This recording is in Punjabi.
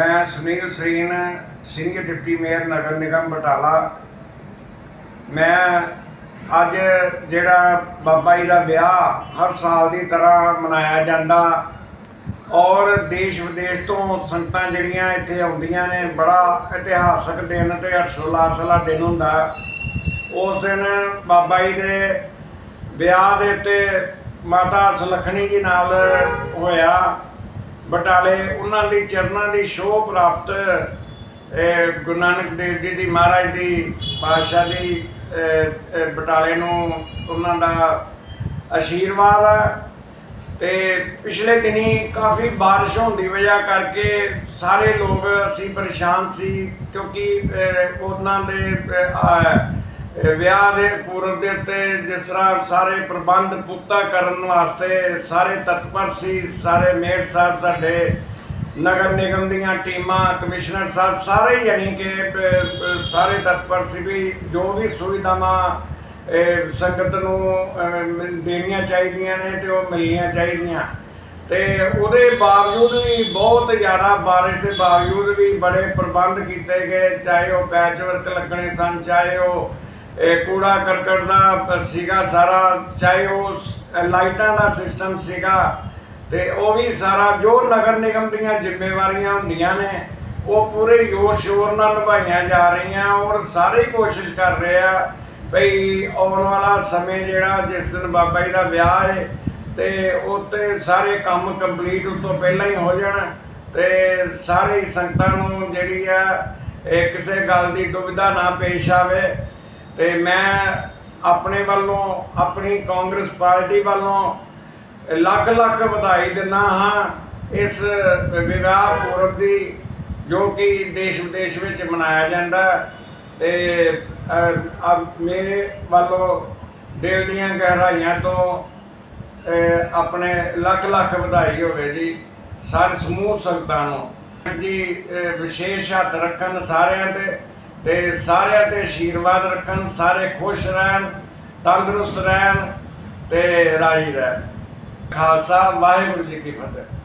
ਮੈਂ Sunil Sareen, senior deputy mayor, ਨਗਰ ਨਿਗਮ, ਬਟਾਲਾ। ਮੈਂ ਅੱਜ ਜਿਹੜਾ ਬਾਬਾ ਜੀ ਦਾ ਵਿਆਹ ਹਰ ਸਾਲ ਦੀ ਤਰ੍ਹਾਂ ਮਨਾਇਆ ਜਾਂਦਾ। ਔਰ ਦੇਸ਼ ਵਿਦੇਸ਼ ਤੋਂ ਸੰਗਤਾਂ ਜਿਹੜੀਆਂ ਇੱਥੇ ਆਉਂਦੀਆਂ ਨੇ, ਬੜਾ ਇਤਿਹਾਸਕ ਦਿਨ ਤੇ ਹਰਸ਼ੋਲਾਸ ਵਾਲਾ ਦਿਨ ਹੁੰਦਾ। ਉਸ ਦਿਨ ਬਾਬਾ ਜੀ ਦੇ ਵਿਆਹ ਦੇ ਉੱਤੇ ਮਾਤਾ ਸੁਲੱਖਣੀ ਜੀ ਨਾਲ ਹੋਇਆ। ਬਟਾਲੇ, ਉਹਨਾਂ ਦੀ ਚਰਨਾਂ ਦੀ ਸ਼ੋਭ ਪ੍ਰਾਪਤ ਗੁਰੂ ਨਾਨਕ ਦੇਵ ਜੀ ਦੀ, ਮਹਾਰਾਜ ਦੀ, ਪਾਤਸ਼ਾਹ ਦੀ ਬਟਾਲੇ ਨੂੰ ਉਹਨਾਂ ਦਾ ਆਸ਼ੀਰਵਾਦ ਆ। ਤੇ ਪਿਛਲੇ ਦਿਨੀ ਕਾਫੀ ਬਾਰਿਸ਼ ਹੋਣ ਦੀ ਵਜ੍ਹਾ ਕਰਕੇ ਸਾਰੇ ਲੋਕ ਅਸੀਂ ਪਰੇਸ਼ਾਨ ਸੀ, ਕਿਉਂਕਿ ਉਹਨਾਂ ਦੇ ਵਿਆਹ ਦੇ ਪੂਰਬ ਦੇ ਉੱਤੇ ਜਿਸ ਤਰ੍ਹਾਂ ਸਾਰੇ ਪ੍ਰਬੰਧ ਪੁੱਤਾ ਕਰਨ ਵਾਸਤੇ ਸਾਰੇ ਤਤਪਰ ਸੀ ਸਾਰੇ ਮੇਅਰ ਸਾਹਿਬ ਸਾਡੇ, ਨਗਰ ਨਿਗਮ ਦੀਆਂ ਟੀਮਾਂ, ਕਮਿਸ਼ਨਰ ਸਾਹਿਬ ਸਾਰੇ ਹੀ ਯਾਨੀ ਕਿ ਸਾਰੇ ਤਤਪਰ ਸੀ ਵੀ ਜੋ ਵੀ ਸੁਵਿਧਾਵਾਂ ਸੰਗਤ ਨੂੰ ਦੇਣੀਆਂ ਚਾਹੀਦੀਆਂ ਨੇ ਤੇ ਉਹ ਮਿਲਣੀਆਂ ਚਾਹੀਦੀਆਂ। ਤੇ ਉਹਦੇ ਬਾਵਜੂਦ ਵੀ ਬਹੁਤ ਜ਼ਿਆਦਾ ਬਾਰਿਸ਼ ਦੇ ਬਾਵਜੂਦ ਵੀ ਬੜੇ ਪ੍ਰਬੰਧ ਕੀਤੇ ਗਏ, ਚਾਹੇ ਉਹ ਪੈਚ ਵਰਕ ਲੱਗਣੇ ਸਨ, ਚਾਹੇ ਉਹ ਇਹ ਕੂੜਾ ਕਰਕਟ ਦਾ ਸੀਗਾ ਸਾਰਾ, ਚਾਹੇ ਉਹ ਲਾਈਟਾਂ ਦਾ ਸਿਸਟਮ ਸੀਗਾ, ਤੇ ਉਹ ਵੀ ਸਾਰਾ, ਜੋ ਨਗਰ ਨਿਗਮ ਦੀਆਂ ਜ਼ਿੰਮੇਵਾਰੀਆਂ ਹੁੰਦੀਆਂ ਨੇ, ਉਹ ਪੂਰੇ ਜ਼ੋਰ ਸ਼ੋਰ ਨਾਲ ਨਿਭਾਈਆਂ ਜਾ ਰਹੀਆਂ ਔਰ ਸਾਰੇ ਕੋਸ਼ਿਸ਼ ਕਰ ਰਹੇ ਆ ਭਈ ਆਉਣ ਵਾਲਾ ਸਮੇਂ ਜਿਹੜਾ, ਜਿਸ ਦਿਨ ਬਾਬਾ ਜੀ ਦਾ ਵਿਆਹ ਹੈ ਤੇ ਉੱਤੇ ਸਾਰੇ ਕੰਮ ਕੰਪਲੀਟ ਉਸ ਤੋਂ ਪਹਿਲਾਂ ਹੀ ਹੋ ਜਾਣ, ਤੇ ਸਾਰੇ ਸੰਗਤਾਂ ਨੂੰ ਜਿਹੜੀ ਆ, ਇਹ ਕਿਸੇ ਗੱਲ ਦੀ ਦੁਵਿਧਾ ਨਾ ਪੇਸ਼ ਆਵੇ ਤੇ ਮੈਂ ਆਪਣੇ ਵੱਲੋਂ, ਆਪਣੀ ਕਾਂਗਰਸ ਪਾਰਟੀ ਵੱਲੋਂ ਲੱਖ ਲੱਖ ਵਧਾਈ ਦਿੰਦਾ ਹਾਂ ਇਸ ਵਿਵਾਹ ਪੁਰਬ ਦੀ, ਜੋ ਕਿ ਦੇਸ਼ ਵਿਦੇਸ਼ ਵਿੱਚ ਮਨਾਇਆ ਜਾਂਦਾ ਹੈ। ਤੇ ਮੇਰੇ ਵੱਲੋਂ ਦਿਲ ਦੀਆਂ ਗਹਿਰਾਈਆਂ ਤੋਂ ਆਪਣੇ ਲੱਖ ਲੱਖ ਵਧਾਈ ਹੋਵੇ ਜੀ, ਸਾਰੇ ਸਮੂਹ ਸੰਗਤਾਂ ਨੂੰ ਜੀ ਵਿਸ਼ੇਸ਼ ਹੱਥ ਰੱਖਣ ਸਾਰਿਆਂ ਤੇ ਤੇ ਸਾਰਿਆਂ ਤੇ ਆਸ਼ੀਰਵਾਦ ਰੱਖਣ, ਸਾਰੇ ਖੁਸ਼ ਰਹਿਣ, ਤੰਦਰੁਸਤ ਰਹਿਣ ਤੇ ਰਾਜੀ ਰਹਿਣ। ਖਾਲਸਾ, ਵਾਹਿਗੁਰੂ ਜੀ ਕੀ ਫਤਿਹ।